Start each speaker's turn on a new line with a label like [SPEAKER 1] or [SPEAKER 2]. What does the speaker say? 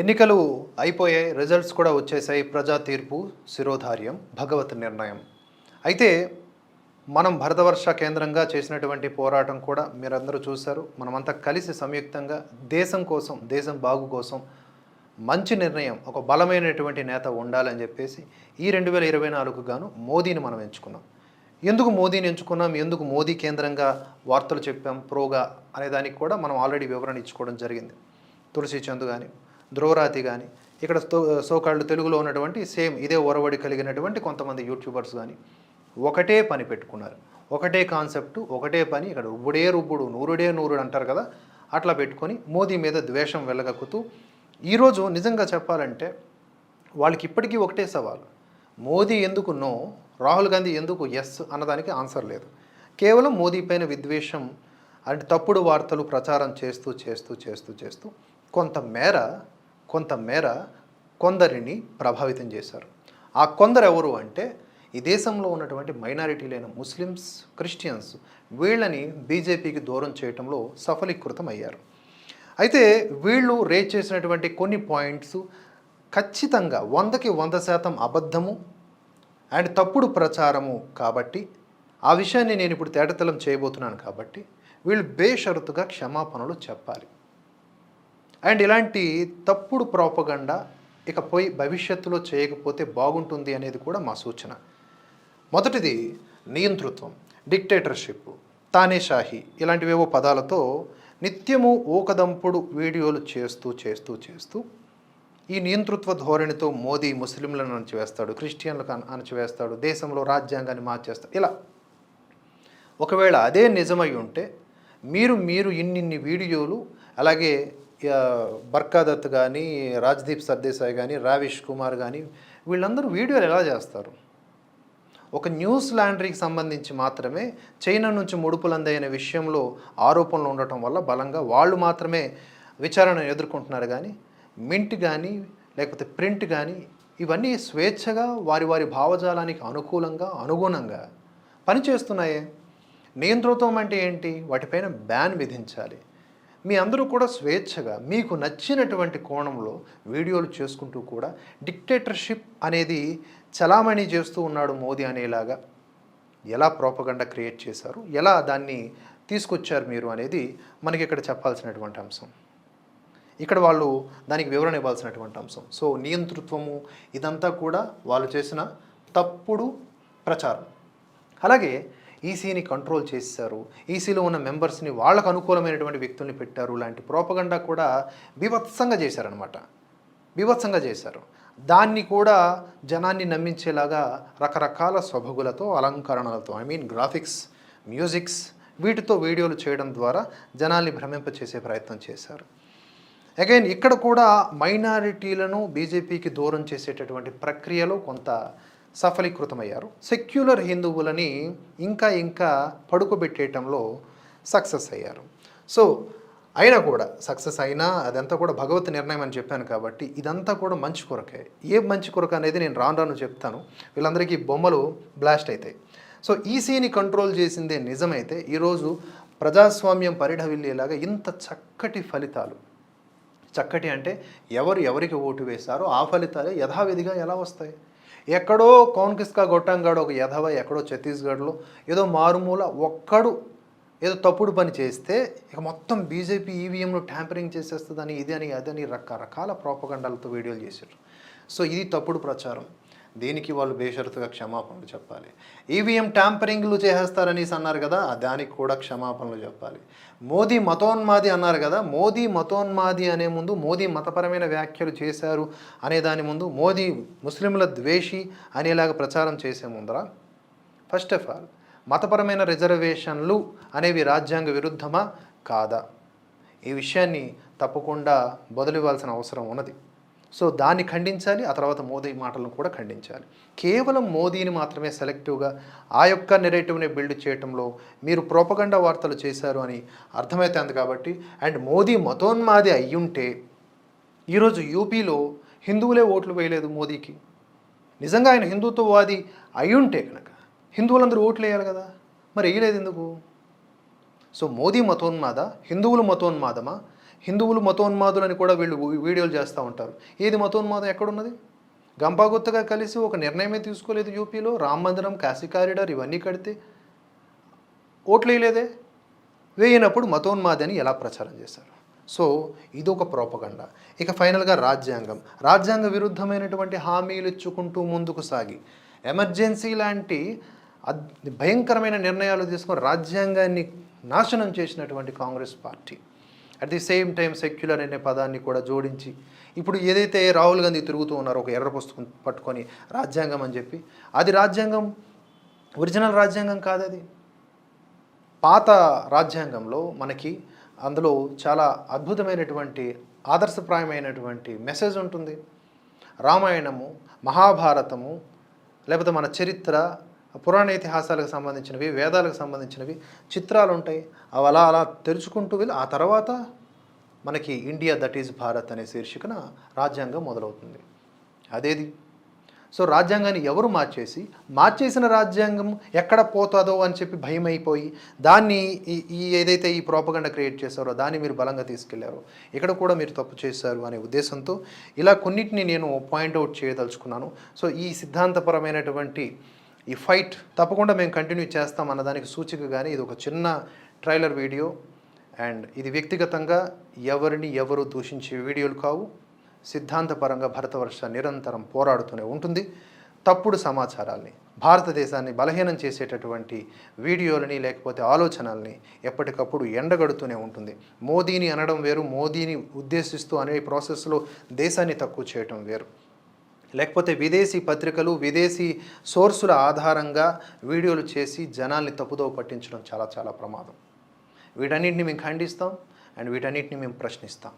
[SPEAKER 1] ఎన్నికలు అయిపోయాయి రిజల్ట్స్ కూడా వచ్చేసాయి. ప్రజా తీర్పు శిరోధార్యం భగవత్ నిర్ణయం. అయితే మనం భరతవర్ష కేంద్రంగా చేసినటువంటి పోరాటం కూడా మీరందరూ చూశారు. మనమంతా కలిసి సంయుక్తంగా దేశం కోసం దేశం బాగు కోసం మంచి నిర్ణయం ఒక బలమైనటువంటి నేత ఉండాలని చెప్పేసి ఈ రెండు వేల ఇరవై నాలుగు గాను మోదీని మనం ఎంచుకున్నాం. ఎందుకు మోదీని ఎంచుకున్నాం? ఎందుకు మోదీ కేంద్రంగా వార్తలు చెప్పాం? ప్రోగా అనే దానికి కూడా మనం ఆల్రెడీ వివరణ ఇచ్చుకోవడం జరిగింది. తులసి చంద్ కానీ ధ్రువరాతి కానీ ఇక్కడ సోకాళ్ళు తెలుగులో ఉన్నటువంటి సేమ్ ఇదే ఒరవడి కలిగినటువంటి కొంతమంది యూట్యూబర్స్ కానీ ఒకటే పని పెట్టుకున్నారు. ఒకటే కాన్సెప్ట్ ఒకటే పని ఇక్కడ రుబ్బుడే రుబ్బుడు నూరుడే నూరుడు అంటారు కదా అట్లా పెట్టుకొని మోదీ మీద ద్వేషం వెళ్ళగక్కుతూ ఈరోజు నిజంగా చెప్పాలంటే వాళ్ళకి ఇప్పటికీ ఒకటే సవాలు. మోదీ ఎందుకు నో రాహుల్ గాంధీ ఎందుకు ఎస్ అన్నదానికి ఆన్సర్ లేదు. కేవలం మోదీ పైన విద్వేషం అంటే తప్పుడు వార్తలు ప్రచారం చేస్తూ చేస్తూ చేస్తూ చేస్తూ కొంతమేర కొంతమేర కొందరిని ప్రభావితం చేశారు. ఆ కొందరు ఎవరు అంటే ఈ దేశంలో ఉన్నటువంటి మైనారిటీలైన ముస్లిమ్స్ క్రిస్టియన్స్ వీళ్ళని బీజేపీకి దూరం చేయటంలో సఫలీకృతం అయ్యారు అయితే వీళ్ళు రేజ్ చేసినటువంటి కొన్ని పాయింట్స్ ఖచ్చితంగా వందకి వంద శాతం అబద్ధము అండ్ తప్పుడు ప్రచారము కాబట్టి ఆ విషయాన్ని నేను ఇప్పుడు తేటతలం చేయబోతున్నాను కాబట్టి వీళ్ళు బేషరతుగా క్షమాపణలు చెప్పాలి. అండ్ ఇలాంటి తప్పుడు ప్రోపగండా ఇకపోయి భవిష్యత్తులో చేయకపోతే బాగుంటుంది అనేది కూడా మా సూచన. మొదటిది నియంతృత్వం డిక్టేటర్షిప్ తానేషాహి ఇలాంటివేవో పదాలతో నిత్యము ఊకదంపుడు వీడియోలు చేస్తూ చేస్తూ చేస్తూ ఈ నియంతృత్వ ధోరణితో మోదీ ముస్లింలను అణచివేస్తాడు క్రిస్టియన్లకు అణచివేస్తాడు దేశంలో రాజ్యాంగాన్ని మార్చేస్తాడు ఇలా. ఒకవేళ అదే నిజమై ఉంటే మీరు మీరు ఇన్నిన్ని వీడియోలు అలాగే బర్కాదత్ కానీ రాజ్దీప్ సర్దేశాయ్ కానీ రావిష్ కుమార్ కానీ వీళ్ళందరూ వీడియోలు ఎలా చేస్తారు? ఒక న్యూస్ లాండ్రీకి సంబంధించి మాత్రమే చైనా నుంచి ముడుపులు విషయంలో ఆరోపణలు ఉండటం వల్ల బలంగా వాళ్ళు మాత్రమే విచారణ ఎదుర్కొంటున్నారు కానీ మింట్ కానీ లేకపోతే ప్రింట్ కానీ ఇవన్నీ స్వేచ్ఛగా వారి వారి భావజాలానికి అనుకూలంగా అనుగుణంగా పనిచేస్తున్నాయే? నియంతృత్వం అంటే ఏంటి? వాటిపైన బ్యాన్ విధించాలి. మీ అందరూ కూడా స్వేచ్ఛగా మీకు నచ్చినటువంటి కోణంలో వీడియోలు చేసుకుంటూ కూడా డిక్టేటర్షిప్ అనేది చలామణి చేస్తూ ఉన్నాడు మోదీ అనేలాగా. ఎలా ప్రోపగండ క్రియేట్ చేశారు? ఎలా దాన్ని తీసుకొచ్చారు మీరు అనేది మనకి ఇక్కడ చెప్పాల్సినటువంటి అంశం. ఇక్కడ వాళ్ళు దానికి వివరణ ఇవ్వాల్సినటువంటి అంశం. సో నియంతృత్వము ఇదంతా కూడా వాళ్ళు చేసిన తప్పుడు ప్రచారం. అలాగే ఈసీని కంట్రోల్ చేశారు. ఈసీలో ఉన్న మెంబర్స్ని వాళ్ళకు అనుకూలమైనటువంటి వ్యక్తుల్ని పెట్టారు. లాంటి ప్రోపగండా కూడా బీభత్సంగా చేశారనమాట బీభత్సంగా చేశారు. దాన్ని కూడా జనాన్ని నమ్మించేలాగా రకరకాల సొభగులతో అలంకరణలతో ఐ మీన్ గ్రాఫిక్స్ మ్యూజిక్స్ వీటితో వీడియోలు చేయడం ద్వారా జనాల్ని భ్రమింపచేసే ప్రయత్నం చేశారు. అగైన్ ఇక్కడ కూడా మైనారిటీలను బీజేపీకి దూరం చేసేటటువంటి ప్రక్రియలో కొంత సఫలీకృతమయ్యారు. సెక్యులర్ హిందువులని ఇంకా ఇంకా పడుకోబెట్టేయటంలో సక్సెస్ అయ్యారు. సో అయినా కూడా సక్సెస్ అయినా అదంతా కూడా భగవత్ నిర్ణయం అని చెప్పాను కాబట్టి ఇదంతా కూడా మంచి కొరకే. ఏ మంచి కొరక అనేది నేను రాను రాను చెప్తాను. వీళ్ళందరికీ బొమ్మలు బ్లాస్ట్ అవుతాయి సో ఈసీని కంట్రోల్ చేసిందే నిజమైతే ఈరోజు ప్రజాస్వామ్యం పరిఢవిల్లేలాగా ఇంత చక్కటి ఫలితాలు. చక్కటి అంటే ఎవరు ఎవరికి ఓటు వేశారో ఆ ఫలితాలే యథావిధిగా ఎలా వస్తాయి? ఎక్కడో కాంగ్రెస్కా గొట్టంగాడు ఒక యధవ ఎక్కడో ఛత్తీస్గఢ్లో ఏదో మారుమూల ఒక్కడు ఏదో తప్పుడు పని చేస్తే ఇక మొత్తం బీజేపీ ఈవీఎంలో ట్యాంపరింగ్ చేసేస్తుందని ఇది అని అదని రకరకాల ప్రోపగండాలతో వీడియోలు చేశారు. సో ఇది తప్పుడు ప్రచారం. దీనికి వాళ్ళు బేషరతుగా క్షమాపణలు చెప్పాలి. ఈవీఎం ట్యాంపరింగ్లు చేసేస్తారనేసి అన్నారు కదా దానికి కూడా క్షమాపణలు చెప్పాలి. మోదీ మతోన్మాది అన్నారు కదా మోదీ మతోన్మాది అనే ముందు మోదీ మతపరమైన వ్యాఖ్యలు చేశారు అనే దాని ముందు మోదీ ముస్లింల ద్వేషి అనేలాగా ప్రచారం చేసే ముందర ఫస్ట్ ఆఫ్ ఆల్ మతపరమైన రిజర్వేషన్లు అనేవి రాజ్యాంగ విరుద్ధమా? కాదా? ఈ విషయాన్ని తప్పకుండా బదులివ్వాల్సిన అవసరం ఉన్నది. సో దాన్ని ఖండించాలి ఆ తర్వాత మోదీ మాటలను కూడా ఖండించాలి. కేవలం మోదీని మాత్రమే సెలెక్టివ్గా ఆ యొక్క నెరేటివ్ని బిల్డ్ చేయటంలో మీరు ప్రోపగండా వార్తలు చేశారు అని అర్థమవుతుంది కాబట్టి అండ్ మోదీ మతోన్మాది అయ్యుంటే ఈరోజు యూపీలో హిందువులే ఓట్లు వేయలేదు మోదీకి. నిజంగా ఆయన హిందుత్వవాది అయ్యుంటే కనుక హిందువులందరూ ఓట్లు వేయాలి కదా మరి వేయలేదు ఎందుకు? సో మోదీ మతోన్మాద హిందువులు మతోన్మాదమా? హిందువులు మతోన్మాదులని కూడా వీళ్ళు వీడియోలు చేస్తూ ఉంటారు. ఏది మతోన్మాదం ఎక్కడున్నది? గంపాగుత్తగా కలిసి ఒక నిర్ణయమే తీసుకోలేదు యూపీలో. రామ మందిరం కాశీ కారిడార్ ఇవన్నీ కడితే ఓట్లు వేయలేదే? వేయనప్పుడు మతోన్మాది అని ఎలా ప్రచారం చేశారు? సో ఇది ఒక ప్రోపగండ. ఇక ఫైనల్గా రాజ్యాంగం. రాజ్యాంగ విరుద్ధమైనటువంటి హామీలు ఇచ్చుకుంటూ ముందుకు సాగి ఎమర్జెన్సీ లాంటి భయంకరమైన నిర్ణయాలు తీసుకొని రాజ్యాంగాన్ని నాశనం చేసినటువంటి Congress party. At the same time secular అనే పదాన్ని కూడా జోడించి ఇప్పుడు ఏదైతే రాహుల్ గాంధీ తిరుగుతూ ఉన్నారో ఒక ఎర్ర పుస్తకం పట్టుకొని రాజ్యాంగం అని చెప్పి అది రాజ్యాంగం ఒరిజినల్ రాజ్యాంగం కాదు అది. పాత రాజ్యాంగంలో మనకి అందులో చాలా అద్భుతమైనటువంటి ఆదర్శప్రాయమైనటువంటి మెసేజ్ ఉంటుంది. రామాయణము మహాభారతము లేకపోతే మన చరిత్ర పురాణ ఇతిహాసాలకు సంబంధించినవి వేదాలకు సంబంధించినవి చిత్రాలు ఉంటాయి అవి అలా అలా తెరుచుకుంటూ వెళ్ళి ఆ తర్వాత మనకి ఇండియా దట్ ఈజ్ భారత్ అనే శీర్షికన రాజ్యాంగం మొదలవుతుంది. అదేది? సో రాజ్యాంగాన్ని ఎవరు మార్చేసి మార్చేసిన రాజ్యాంగం ఎక్కడ పోతుందో అని చెప్పి భయం అయిపోయి దాన్ని ఈ ఏదైతే ఈ ప్రోపగండ క్రియేట్ చేశారో దాన్ని మీరు బలంగా తీసుకెళ్ళారో ఇక్కడ కూడా మీరు తప్పు చేశారు అనే ఉద్దేశంతో ఇలా కొన్నిటిని నేను పాయింట్అవుట్ చేయదలుచుకున్నాను. సో ఈ సిద్ధాంతపరమైనటువంటి ఈ ఫైట్ తప్పకుండా మేము కంటిన్యూ చేస్తాం అన్నదానికి సూచికగానే ఇది ఒక చిన్న ట్రైలర్ వీడియో. అండ్ ఇది వ్యక్తిగతంగా ఎవరిని ఎవరు దూషించే వీడియోలు కావు. సిద్ధాంతపరంగా భరతవర్ష నిరంతరం పోరాడుతూనే ఉంటుంది. తప్పుడు సమాచారాల్ని భారతదేశాన్ని బలహీనం చేసేటటువంటి వీడియోలని లేకపోతే ఆలోచనల్ని ఎప్పటికప్పుడు ఎండగడుతూనే ఉంటుంది. మోదీని అనడం వేరు మోదీని ఉద్దేశిస్తూ అనే ప్రాసెస్లో దేశాన్ని తక్కువ చేయటం వేరు. లేకపోతే విదేశీ పత్రికలు విదేశీ సోర్సుల ఆధారంగా వీడియోలు చేసి జనాల్ని తప్పుదోవ పట్టించడం చాలా చాలా ప్రమాదం. వీటన్నిటిని మేము ఖండిస్తాం అండ్ వీటన్నిటిని మేము ప్రశ్నిస్తాం.